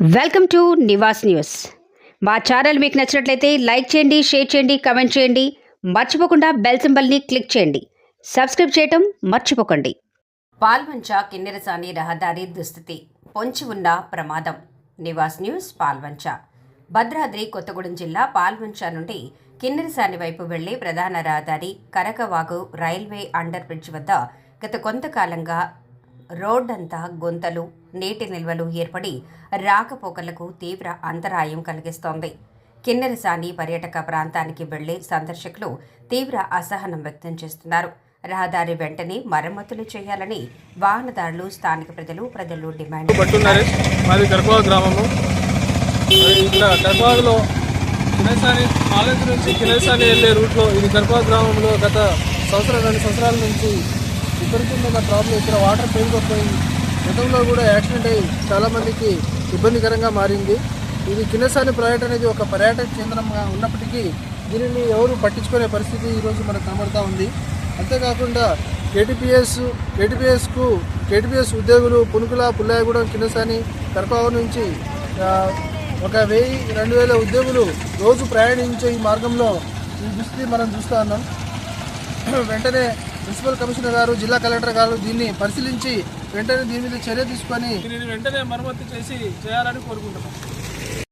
Welcome to Nivas news. మా channel మీకు నచ్చినట్లయితే లైక్ చేయండి షేర్ చేయండి కమెంట్ చేయండి. మర్చిపోకుండా బెల్ సింబల్ని క్లిక్ చేయండి. సబ్స్క్రైబ్ చేయటం మర్చిపోకండి. పాల్వంచ కిన్నెరసాని రహదారి దుస్థితి. పొంచి ఉన్న ప్రమాదం. నివాస్ న్యూస్ పాల్వంచ. భద్రాద్రి కొత్తగూడెం జిల్లా పాల్వంచ నుండి కిన్నెరసాని వైపు వెళ్ళే ప్రధాన రహదారి కరకవాగు రైల్వే అండర్ బ్రిడ్జ్ వద్ద గత కొంతకాలంగా రోడ్డంతా గుంతలు నీటి నిల్వలు ఏర్పడి రాకపోకలకు తీవ్ర అంతరాయం కలిగిస్తోంది. కిన్నెరసాని పర్యాటక ప్రాంతానికి వెళ్ళే సందర్శకులు తీవ్ర అసహనం వ్యక్తం చేస్తున్నారు. రహదారి వెంటనే మరమ్మతులు చేయాలని వాహనదారులు స్థానిక ప్రజలు ప్రజలు డిమాండ్ పట్టున్నారు. మాది గ్రామము. ఇక్కడ కడపలో కినసాని కాలేజీ నుంచి కినసాని వెళ్ళే రూట్లో ఇది కడప గ్రామంలో గత సంవత్సరం రెండు సంవత్సరాల నుంచి విపరీతమైన ప్రాబ్లం ఇక్కడ వాటర్ పెరిగిపోయి గతంలో కూడా యాక్సిడెంట్ అయ్యి చాలామందికి ఇబ్బందికరంగా మారింది. ఇది కిన్నసాని ప్రాజెక్ట్ అనేది ఒక పర్యాటక కేంద్రంగా ఉన్నప్పటికీ దీనిని ఎవరు పట్టించుకునే పరిస్థితి ఈరోజు మనకు కనబడతా ఉంది. అంతేకాకుండా కేటీపీఎస్ కేటీపీఎస్కు కేటీపీఎస్ ఉద్యోగులు పునుకుల పుల్లాయగూడెం కిన్నసాని కరపావ నుంచి ఒక వెయ్యి రెండు వేల ఉద్యోగులు రోజు ప్రయాణించే ఈ మార్గంలో ఈ దుస్థితి మనం చూస్తూ ఉన్నాం. వెంటనే మున్సిపల్ కమిషనర్ గారు జిల్లా కలెక్టర్ గారు దీన్ని పరిశీలించి వెంటనే దీని మీద చర్య తీసుకొని దీనిని వెంటనే మరమ్మతు చేసి చేయాలని కోరుకుంటున్నాం.